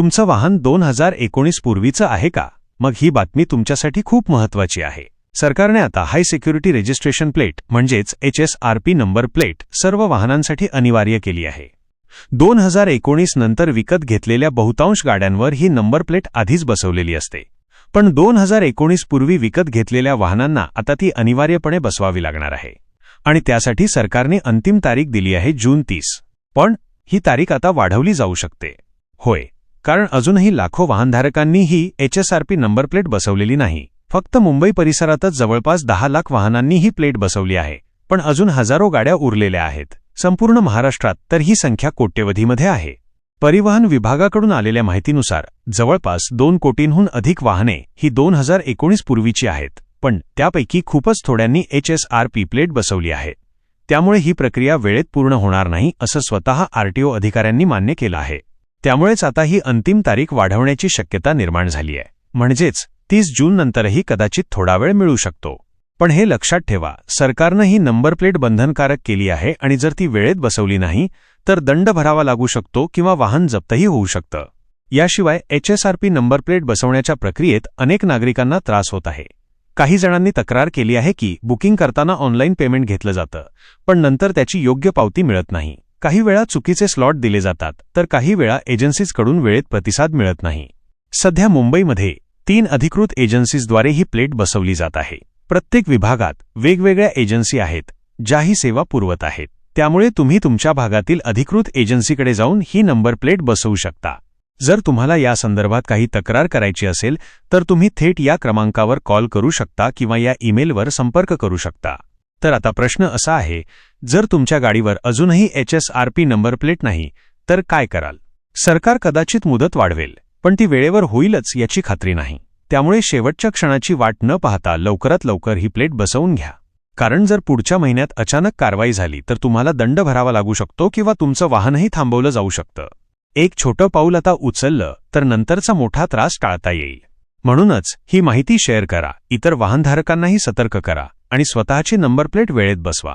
तुमचं वाहन दोन हजार एकोणीस पूर्वीचं आहे का? मग ही बातमी तुमच्यासाठी खूप महत्वाची आहे. सरकारने आता हाय सिक्युरिटी रजिस्ट्रेशन प्लेट म्हणजेच H S R P number plate सर्व वाहनांसाठी अनिवार्य केली आहे. दोन हजार एकोणीस नंतर विकत घेतलेल्या बहुतांश गाड्यांवर ही नंबर प्लेट आधीच बसवलेली असते. पण दोन हजार एकोणीस पूर्वी विकत घेतलेल्या वाहनांना आता ती अनिवार्यपणे बसवावी लागणार आहे. आणि त्यासाठी सरकारने अंतिम तारीख दिली आहे जून तीस. पण ही तारीख आता वाढवली जाऊ शकते. होय. कारण अजूनही लाखो वाहनधारकांनी ही एचएसआरपी नंबर प्लेट बसवलेली नाही. फक्त मुंबई परिसरातच जवळपास दहा लाख वाहनांनी ही प्लेट बसवली आहे पण अजून हजारो गाड्या उरलेल्या आहेत. संपूर्ण महाराष्ट्रात तर ही संख्या कोट्यवधीमध्ये आहे. परिवहन विभागाकडून आलेल्या माहितीनुसार जवळपास दोन कोटींहून अधिक वाहने ही दोन हजार एकोणीस पूर्वीची आहेत पण त्यापैकी खूपच थोड्यांनी एचएसआरपी प्लेट बसवली आहे. त्यामुळे ही प्रक्रिया वेळेत पूर्ण होणार नाही असं स्वतः आरटीओ अधिकाऱ्यांनी मान्य केलं आहे. त्यामुळेच आता ही अंतिम तारीख वाढवण्याची शक्यता निर्माण झाली आहे. म्हणजेच तीस जून नंतरही कदाचित थोडा वेळ मिळू शकतो. पण हे लक्षात ठेवा सरकारनं ही नंबर प्लेट बंधनकारक केली आहे आणि जर ती वेळेत बसवली नाही तर दंड भरावा लागू शकतो किंवा वाहन जप्तही होऊ शकतं. याशिवाय एचएसआरपी नंबर प्लेट बसवण्याच्या प्रक्रियेत अनेक नागरिकांना त्रास होत आहे. काही जणांनी तक्रार केली आहे की बुकिंग करताना ऑनलाईन पेमेंट घेतलं जातं पण नंतर त्याची योग्य पावती मिळत नाही. काही वेळा चुकीचे स्लॉट दिले जातात तर काही वेळा एजन्सीजकडून वेळेत प्रतिसाद मिळत नाही. सध्या मुंबईमध्ये तीन अधिकृत एजन्सीजद्वारे ही प्लेट बसवली जात आहे. प्रत्येक विभागात वेगवेगळ्या एजन्सी आहेत ज्या ही सेवा पुरवत आहेत. त्यामुळे तुम्ही तुमच्या भागातील अधिकृत एजन्सीकडे जाऊन ही नंबर प्लेट बसवू शकता. जर तुम्हाला या संदर्भात काही तक्रार करायची असेल तर तुम्ही थेट या क्रमांकावर कॉल करू शकता किंवा या ईमेलवर संपर्क करू शकता. तर आता प्रश्न असा आहे जर तुमच्या गाडीवर अजूनही एचएसआरपी नंबर प्लेट नाही तर काय कराल? सरकार कदाचित मुदत वाढवेल पण ती वेळेवर होईलच याची खात्री नाही. त्यामुळे शेवटच्या क्षणाची वाट न पाहता लवकरात लवकर ही प्लेट बसवून घ्या. कारण जर पुढच्या महिन्यात अचानक कारवाई झाली तर तुम्हाला दंड भरावा लागू शकतो किंवा तुमचं वाहनही थांबवलं जाऊ शकतं. एक छोटं पाऊल आता उचललं तर नंतरचा मोठा त्रास टाळता येईल. म्हणूनच ही माहिती शेअर करा इतर वाहनधारकांनाही सतर्क करा. आणि स्वतःची नंबर प्लेट वेळेत बसवा.